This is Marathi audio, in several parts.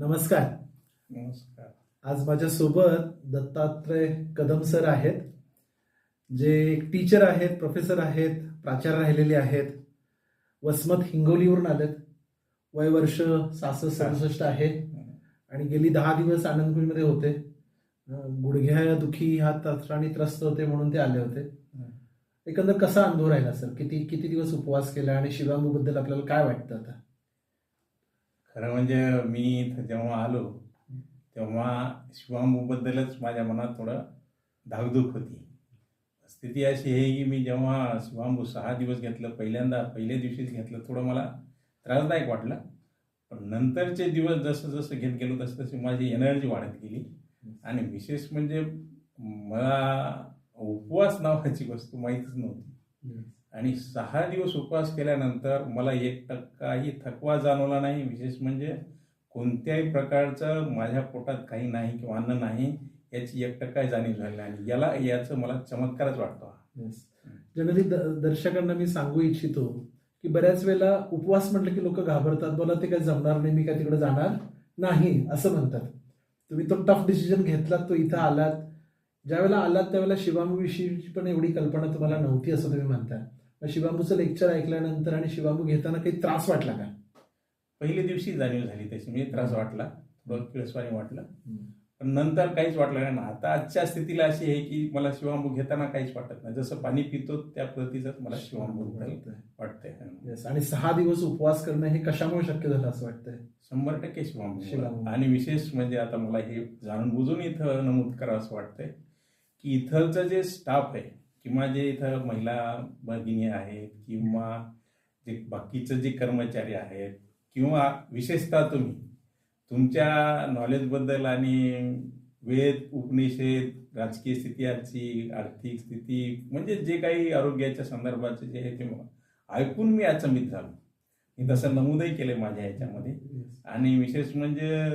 नमस्कार. नमस्कार. आज माझ्यासोबत दत्तात्रय कदम सर आहेत जे एक टीचर आहेत प्रोफेसर आहेत प्राचार्य राहिलेले आहेत. वसमत हिंगोलीवरून आलेत. वय वर्ष सहासष्ट सदुसष्ट आहे. आणि गेली दहा दिवस आनंदपुरीमध्ये होते. गुडघ्या दुखी हा त्राणी त्रस्त होते म्हणून ते आले होते. एकंदर कसा अनुभव राहिला सर? किती किती दिवस उपवास केला आणि शिवांबद्दल आपल्याला काय वाटतं आता? खरं म्हणजे मी इथं जेव्हा आलो तेव्हा शिवांबूबद्दलच माझ्या मनात थोडं धाकधूक होती. स्थिती अशी आहे की मी जेव्हा शिवांबू सहा दिवस घेतलं पहिल्यांदा पहिल्या दिवशीच घेतलं थोडं मला त्रासदायक वाटलं. पण नंतरचे दिवस जसं जसं घेत गेलो तसं तशी माझी एनर्जी वाढत गेली. आणि विशेष म्हणजे मला उपवास नावाची वस्तू माहीतच नव्हती. आणि सहा दिवस उपवास केल्यानंतर मला एक टक्काही थकवा जाणवला नाही. विशेष म्हणजे कोणत्याही प्रकारचं माझ्या पोटात काही नाही किंवा अन्न नाही याची एक टक्का जाणीव झाली नाही. आणि याला याचं मला चमत्कारच वाटतो. हा. जनरली द- दर्शकांना मी सांगू इच्छितो की बऱ्याच वेळेला उपवास म्हटलं की लोक घाबरतात. बोला ते काही जमणार नाही मी काय तिकडे जाणार नाही असं म्हणतात. तुम्ही तो टफ डिसिजन घेतलात तो इथं आलात. ज्यावेळेला आलात त्यावेळेला शिवामविषयीची पण एवढी कल्पना तुम्हाला नव्हती असं तुम्ही म्हणता शिवांबूचं लेक्चर ऐकल्यानंतर आणि शिवांबू घेताना काही त्रास वाटला का? पहिल्या दिवशी जाणीव झाली त्याची म्हणजे त्रास वाटला थोडं किळसवाणी वाटलं. पण नंतर काहीच वाटलं नाही. आणि आता आजच्या स्थितीला अशी आहे की मला शिवांबू घेताना काहीच वाटत नाही. जसं पाणी पितो त्या प्रतीचंच मला शिवांबू वाटतंय. आणि सहा दिवस उपवास करणं हे कशामुळे शक्य झालं असं वाटतंय? शंभर टक्के शिवांबू. शिवांबू. आणि विशेष म्हणजे आता मला हे जाणून बुजून इथं नमूद करावं असं वाटतंय की इथलचं जे स्टाफ आहे किंवा जे इथं महिला भगिनी आहेत किंवा जे बाकीचं जे कर्मचारी आहेत किंवा विशेषतः तुम्ही तुमच्या नॉलेजबद्दल आणि वेद उपनिषेध राजकीय स्थिती आजची आर्थिक स्थिती म्हणजे जे काही आरोग्याच्या संदर्भाचे जे आहे ते ऐकून मी अचंबित झालो. मी तसं नमूदही केलंय माझ्या ह्याच्यामध्ये. आणि विशेष म्हणजे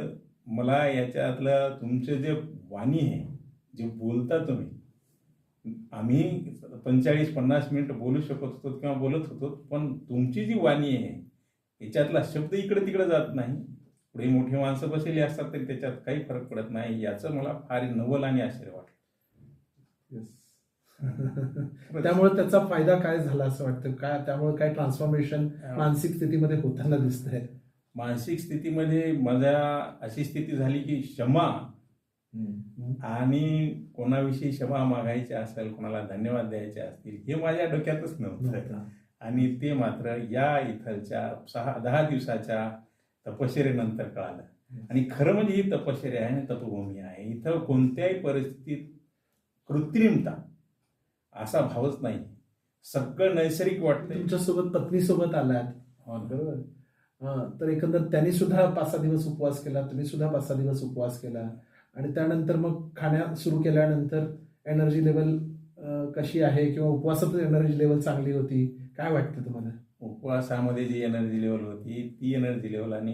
मला याच्यातलं तुमचे जे वाणी आहे जे बोलता तुम्ही आम्ही पंचेचाळीस पन्नास मिनिट बोलू शकत होतो किंवा बोलत होतो पण तुमची जी वाणी आहे याच्यातला शब्द इकडे तिकडे जात नाही. पुढे मोठी माणसं बसलेली असतात तरी त्याच्यात काही फरक पडत नाही याचं मला फार नवल आणि आश्चर्य वाटलं त्यामुळे त्याचा फायदा काय झाला असं वाटतं? काय त्यामुळे काय ट्रान्सफॉर्मेशन मानसिक स्थितीमध्ये होताना दिसतंय? मानसिक स्थितीमध्ये माझ्या अशी स्थिती झाली की क्षमा आणि कोणाविषयी क्षमा मागायची असेल कोणाला धन्यवाद द्यायचे असतील हे माझ्या डोक्यातच नव्हतं. आणि ते मात्र या इथलच्या सहा दहा दिवसाच्या तपश्चर्येनंतर कळालं. आणि खरं म्हणजे ही तपश्चर्या आहे आणि तपभूमी आहे. इथं कोणत्याही परिस्थितीत कृत्रिमता असा भावच नाही. सगळं नैसर्गिक वाटतंय. तुमच्यासोबत पत्नीसोबत आलात. हो. बरोबर. हा, तर एकंदर त्यांनी सुद्धा पाच सहा दिवस उपवास केला तुम्ही सुद्धा पाच सहा दिवस उपवास केला. आणि त्यानंतर मग खाण्या सुरू केल्यानंतर एनर्जी लेवल कशी आहे किंवा उपवासात एनर्जी लेवल चांगली होती? काय वाटतं तुम्हाला? उपवासामध्ये जी एनर्जी लेवल होती ती एनर्जी लेवल आणि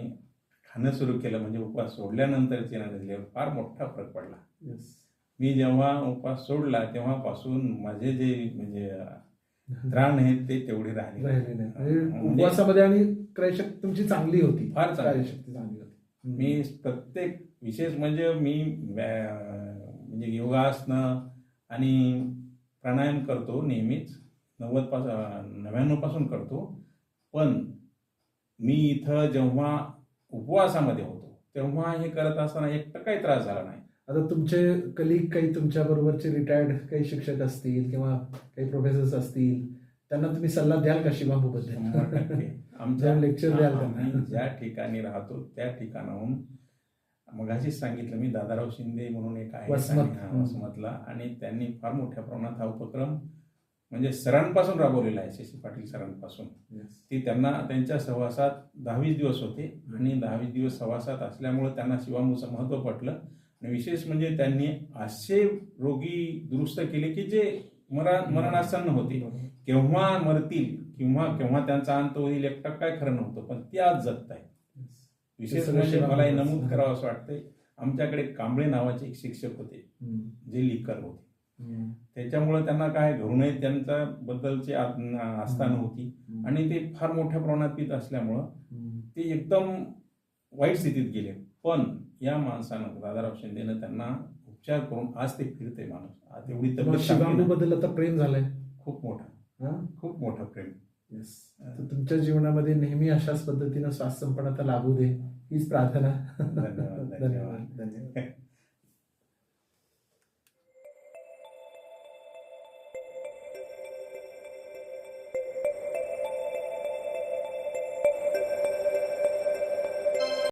खाणं सुरू केलं म्हणजे उपवास सोडल्यानंतरची एनर्जी लेवल फार मोठा फरक पडला. मी जेव्हा उपवास सोडला तेव्हापासून माझे जे म्हणजे त्राण आहेत ते तेवढे राहिले. राहिले नाही. म्हणजे म्हणजे उपवासामध्ये आणि क्रयशक्ती तुमची चांगली होती. फार चांगली. होती मी प्रत्येक विशेष म्हणजे मी म्हणजे योगासनं आणि प्राणायाम करतो नेहमीच. नव्वद पास नव्याण्णवपासून करतो. पण मी इथं जेव्हा उपवासामध्ये होतो तेव्हा हे करत असताना एक काही त्रास झाला नाही. आता तुमचे कलिग काही तुमच्या बरोबरचे रिटायर्ड काही शिक्षक असतील किंवा काही प्रोफेसर्स असतील त्यांना तुम्ही सल्ला द्याल का टक्के. आमच्या lecture द्याल का? ज्या ठिकाणी राहतो त्या ठिकाणाहून मगाशीच सांगितलं मी दादाराव शिंदे म्हणून एक आहे वसमत. वसमतला. आणि त्यांनी फार मोठ्या प्रमाणात हा उपक्रम म्हणजे सरांपासून राबवलेला आहे शशी पाटील सरांपासून. ती त्यांना त्यांच्या सहवासात दहावीस दिवस होते आणि दहावीस दिवस सहवासात असल्यामुळे त्यांना शिवामूचं महत्त्व पटलं. आणि विशेष म्हणजे त्यांनी असे रोगी दुरुस्त केले की जे मरा मरणासन्न होते. केव्हा मरतील किंवा केव्हा त्यांचा अंत होईल एक काय खरं नव्हतं पण ते आज जगत आहे विशेष म्हणजे मला हे. नमूद करावं असं वाटतंय. आमच्याकडे कांबळे नावाचे एक शिक्षक होते जे लिकर होते. त्याच्यामुळे त्यांना काय घरूनही त्यांच्या बद्दलची आस्था नव्हती. आणि ते फार मोठ्या प्रमाणात पित असल्यामुळं ते एकदम वाईट स्थितीत गेले. पण या माणसानं दादाराव शिंदेनं त्यांना उपचार करून आज ते फिरते माणूस आज एवढी तब्येत. बद्दल आता प्रेम झालंय खूप मोठा हा? खूप मोठं प्रेम. तर तुमच्या जीवनामध्ये नेहमी अशाच पद्धतीनं स्वास्थ्य संपन्नता लाभू दे हीच प्रार्थना धन्यवाद, धन्यवाद. धन्यवाद